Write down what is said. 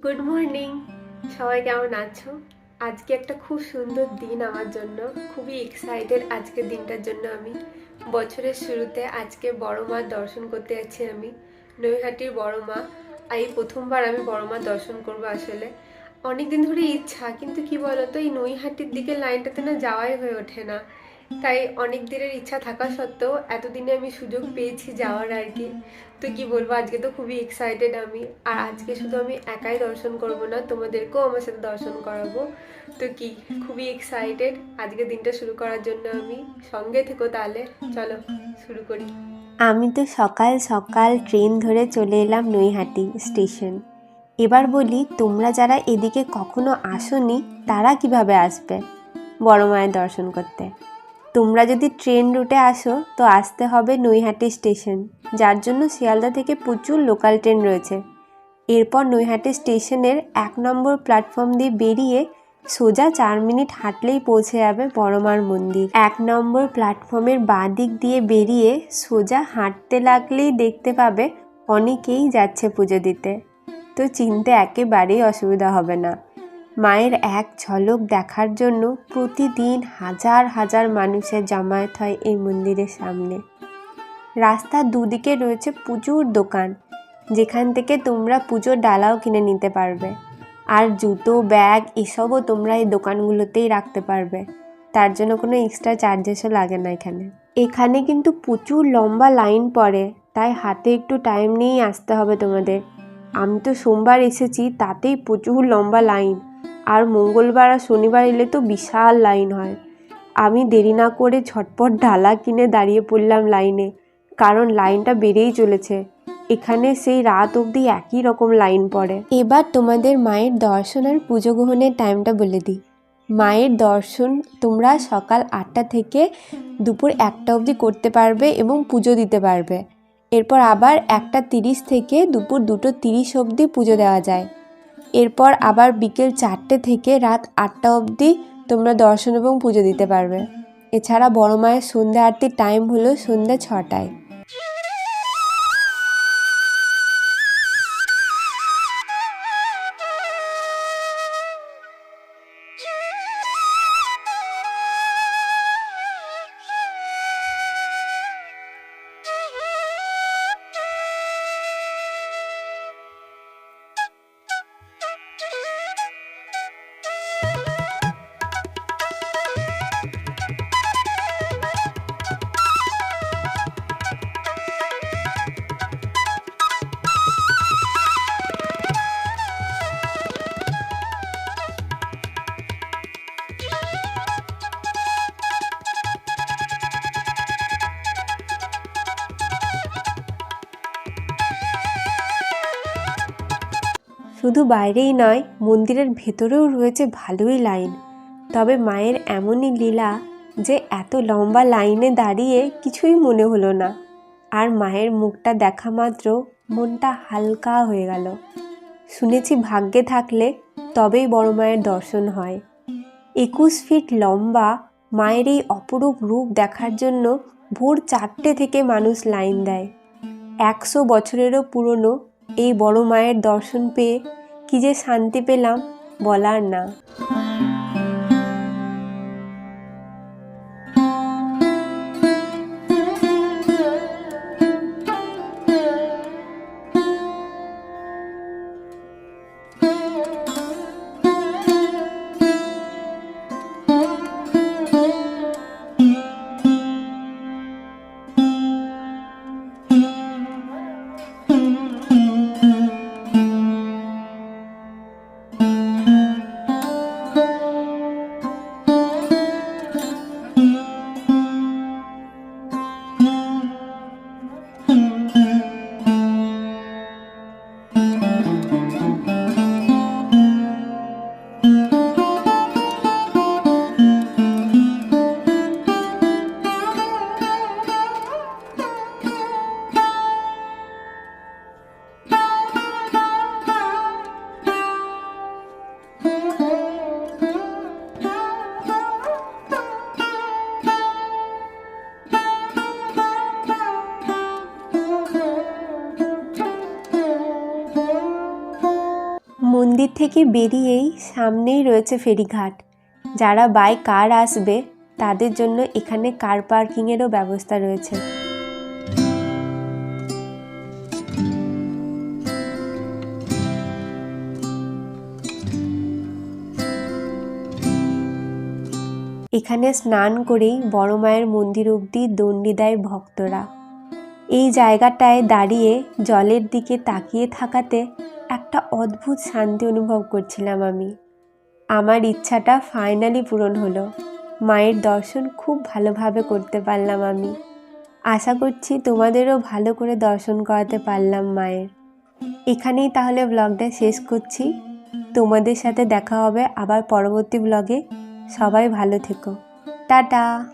Good morning সবাই কেমন আছো? আজকে একটা খুব সুন্দর দিন আমার জন্য। খুবই এক্সাইটেড আজকের দিনটার জন্য আমি। বছরের শুরুতে আজকে বড় মার দর্শন করতে যাচ্ছি আমি। নৈহাটির বড় মা। এই প্রথমবার আমি বড় মার দর্শন করব আসলে। অনেক দিন ধরে ইচ্ছা, কিন্তু কি বলতো, এই নৈহাটির দিকে লাইনটাতে না যাওয়াই হয়ে ওঠে না। তাই অনেক দিনের ইচ্ছা থাকা সত্ত্বেও এতদিনে আমি সুযোগ পেয়েছি যাওয়ার আর কি। তো কি বলব, আজকে তো খুবই এক্সাইটেড আমি। আর আজকে শুধু আমি একাই দর্শন করব না, তোমাদেরকেও আমার সাথে দর্শন করাবো। তো কি, খুবই এক্সাইটেড আজকে দিনটা শুরু করার জন্য আমি সঙ্গে থেকো তাহলে। চলো, শুরু করি। আমি তো সকাল সকাল ট্রেন ধরে চলে এলাম নৈহাটি স্টেশন। এবার বলি, তোমরা যারা এদিকে কখনো আসোনি, তারা কীভাবে আসবে বড় মায়ের দর্শন করতে? তোমরা যদি ট্রেন রুটে আসো, তো আসতে হবে নৈহাটি স্টেশন। যার জন্য শিয়ালদা থেকে প্রচুর লোকাল ট্রেন রয়েছে। এরপর নৈহাটি স্টেশনের এক নম্বর প্ল্যাটফর্ম দিয়ে বেরিয়ে সোজা চার মিনিট হাঁটলেই পৌঁছে যাবে বড়মার মন্দির। এক নম্বর প্ল্যাটফর্মের বাঁ দিক দিয়ে বেরিয়ে সোজা হাঁটতে লাগলেই দেখতে পাবে অনেকেই যাচ্ছে পুজো দিতে। তো চিনতে একেবারেই অসুবিধা হবে না। মায়ের এক ঝলক দেখার জন্য প্রতিদিন হাজার হাজার মানুষের জমায়েত হয় এই মন্দিরের সামনে। রাস্তার দুদিকে রয়েছে প্রচুর দোকান, যেখান থেকে তোমরা পুজোর ডালাও কিনে নিতে পারবে। আর জুতো, ব্যাগ, এসবও তোমরা এই দোকানগুলোতেই রাখতে পারবে। তার জন্য কোনো এক্সট্রা চার্জেসও লাগে না এখানে। এখানে কিন্তু প্রচুর লম্বা লাইন পড়ে, তাই হাতে একটু টাইম নিয়েই আসতে হবে তোমাদের। আমি তো সোমবার এসেছি, তাতেই প্রচুর লম্বা লাইন আর মঙ্গলবার আর শনিবার এলে তো বিশাল লাইন হয়। আমি দেরি না করে ঝটপট ঢালা কিনে দাঁড়িয়ে পড়লাম লাইনে, কারণ লাইনটা বেড়েই চলেছে। এখানে সেই রাত অবধি একই রকম লাইন পড়ে। এবার তোমাদের মায়ের দর্শন আর পুজো গ্রহণের টাইমটা বলে দিই। মায়ের দর্শন তোমরা সকাল আটটা থেকে দুপুর একটা অবধি করতে পারবে এবং পুজো দিতে পারবে। এরপর আবার একটা তিরিশ থেকে দুপুর দুটো তিরিশ অবধি পুজো দেওয়া যায়। এরপর আবার বিকেল চারটে থেকে রাত আটটা অবধি তোমরা দর্শন এবং পুজো দিতে পারবে। এছাড়া বড় মায়ের সন্ধ্যা আরতির টাইম হলো সন্ধ্যা ছটায়। শুধু বাইরেই নয়, মন্দিরের ভেতরেও রয়েছে ভালোই লাইন তবে মায়ের এমনই লীলা যে এত লম্বা লাইনে দাঁড়িয়ে কিছুই মনে হলো না। আর মায়ের মুখটা দেখা মাত্র মনটা হালকা হয়ে গেল। শুনেছি ভাগ্যে থাকলে তবেই বড় মায়ের দর্শন হয়। একুশ ফিট লম্বা মায়ের এই অপরূপ রূপ দেখার জন্য ভোর চারটে থেকে মানুষ লাইন দেয়। একশো বছরেরও পুরনো এই বড় মায়ের দর্শন পেয়ে কী যে শান্তি পেলাম বলার না। থেকে বেরিয়েই সামনেই রয়েছে ফেরিঘাট। যারা বাই কার আসবে, তাদের জন্য এখানে কার পার্কিংয়েরও ব্যবস্থা রয়েছে। এখানে স্নান করেই বড় মায়ের মন্দির অবধি দণ্ডি দেয় ভক্তরা। এই জায়গাটায় দাঁড়িয়ে জলের দিকে তাকিয়ে থাকাতে একটা অদ্ভুত শান্তি অনুভব করছিলাম আমি। আমার ইচ্ছাটা ফাইনালি পূরণ হলো। মায়ের দর্শন খুব ভালোভাবে করতে পারলাম আমি। আশা করছি তোমাদেরও ভালো করে দর্শন করাতে পারলাম মায়ের। এখানেই তাহলে ব্লগটা শেষ করছি। তোমাদের সাথে দেখা হবে আবার পরবর্তী ব্লগে সবাই ভালো থেকো। টাটা!